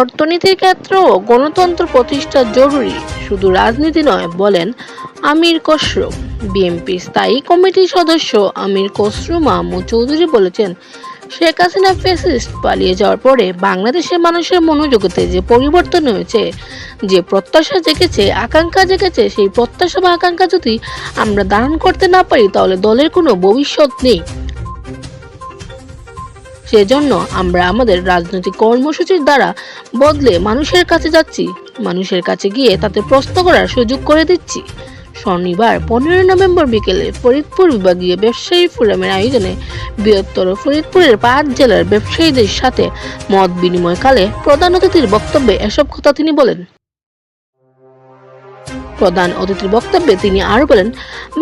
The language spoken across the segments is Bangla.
অর্থনীতির ক্ষেত্রেও গণতন্ত্র প্রতিষ্ঠা জরুরি। শুধু রাজনীতি নয়, বলেন আমির খসরু। বিএনপি স্থায়ী কমিটির সদস্য আমির খসরু মাহমুদ চৌধুরী বলেছেন, শেখ হাসিনা ফেসিস্ট পালিয়ে যাওয়ার পরে বাংলাদেশের মানুষের মনোযোগতে যে পরিবর্তন হয়েছে, যে প্রত্যাশা জেগেছে, আকাঙ্ক্ষা জেগেছে, সেই প্রত্যাশা বা আকাঙ্ক্ষা যদি আমরা ধারণ করতে না পারি, তাহলে দলের কোনো ভবিষ্যৎ নেই। সেজন্য আমরা আমাদের রাজনৈতিক কর্মসূচির দ্বারা বদলে মানুষের কাছে যাচ্ছি। মানুষের কাছে গিয়ে তাতে প্রশ্ন করার সুযোগ করে দিচ্ছি। শনিবার পনেরো নভেম্বর বিকেলে ফরিদপুর বিভাগীয় ব্যবসায়ী ফোরামের আয়োজনে বৃহত্তর ফরিদপুরের পাঁচ জেলার ব্যবসায়ীদের সাথে মত বিনিময়কালে প্রধান অতিথির বক্তব্যে এসব কথা তিনি বলেন। প্রধান অতিথির বক্তব্যে তিনি আরও বলেন,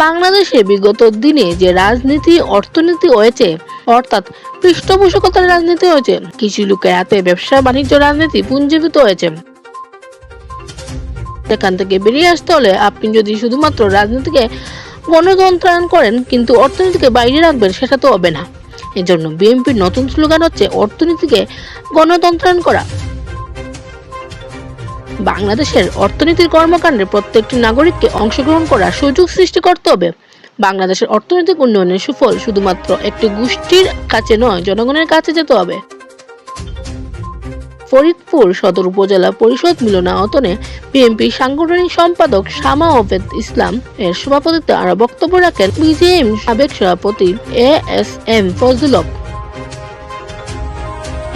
বাংলাদেশে বিগত দিনে যে রাজনীতি, অর্থনীতি হয়েছে অর্থাৎ পৃষ্ঠপোষকতার রাজনীতি হয়েছে। কিছু লোকের হাতে ব্যবসা, বাণিজ্য, রাজনীতি পুঞ্জীভূত হয়েছে। সেখান থেকে বেরিয়ে আসতে হলে আপনি যদি শুধুমাত্র রাজনীতিকে গণতন্ত্রায়ন করেন, কিন্তু অর্থনীতিকে বাইরে রাখবেন, সেটা তো হবে না। এজন্য বিএনপির নতুন স্লোগান হচ্ছে অর্থনীতিকে গণতন্ত্রায়ন করা। বাংলাদেশের অর্থনীতির কর্মকাণ্ডে প্রত্যেকটি নাগরিককে অংশগ্রহণ করার সুযোগ সৃষ্টি করতে হবে। বাংলাদেশের অর্থনৈতিক উন্নয়নের সুফল শুধুমাত্র একটি গোষ্ঠীর কাছে নয়, জনগণের কাছে যেতে হবে। ফরিদপুর সদর উপজেলা পরিষদ মিলনায়তনে বিএনপি সাংগঠনিক সম্পাদক শামা ওবেদ ইসলাম এর সভাপতিত্বে আরও বক্তব্য রাখেন বিজেএম সাবেক সভাপতি এ এস এম ফজলুল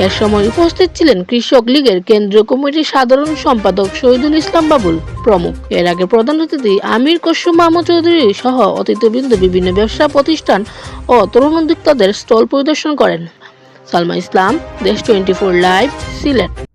এর সময় উপস্থিত ছিলেন কৃষক লীগের কেন্দ্রীয় কমিটির সাধারণ সম্পাদক শহীদুল ইসলাম বাবুল প্রমুখ। এর আগে প্রধান অতিথি আমির কসু মাহমুদ চৌধুরী সহ অতিথিবৃন্দ, বিভিন্ন ব্যবসা প্রতিষ্ঠান ও তরুণ উদ্যোক্তাদের স্টল পরিদর্শন করেন। সালমা ইসলাম, দেশ টোয়েন্টি ফোর লাইভ, সিলেট।